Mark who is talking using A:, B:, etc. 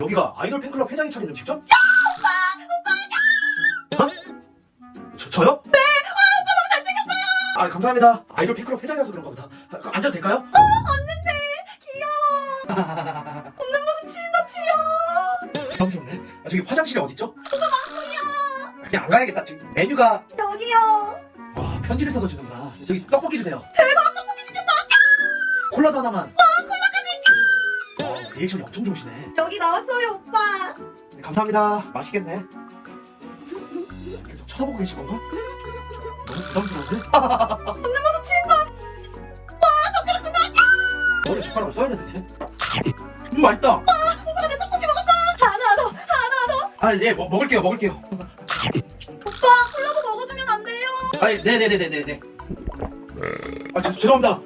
A: 여기가 아이돌 팬클럽 회장이 차린 음식점? 야 오빠! 오빠! 어? 저, 저요? 네! 와 오빠 너무 잘생겼어요! 아 감사합니다 아이돌 팬클럽 회장이라서 그런가 보다 아, 그럼 앉아도 될까요?
B: 귀여워. 웃는 모습 치인다 치여.
A: 부담스럽네 아, 저기 화장실이 어딨죠? 오빠 방송이야 그냥 안 가야겠다 지금 메뉴가
B: 여기요.
A: 와 편지를 써서 주는구나 저기 떡볶이 주세요
B: 대박 떡볶이 시켰다.
A: 콜라도 하나만 와 리액션이 엄청 좋으시네
B: 여기 나왔어요 오빠.
A: 네, 감사합니다 맛있겠네 계속 쳐다보고 계실 건가? 너무 부담스러운데?
B: 웃는 모습 치인다.
A: 원래 젓가락을 써야 되는데 음 맛있다
B: 오빠가 내 떡볶이 먹었어. 하나 더 하나 더.
A: 아 네 먹을게요 먹을게요
B: 오빠 콜라도 먹어주면 안 돼요.
A: 아니 네네네네네 아 죄, 죄송합니다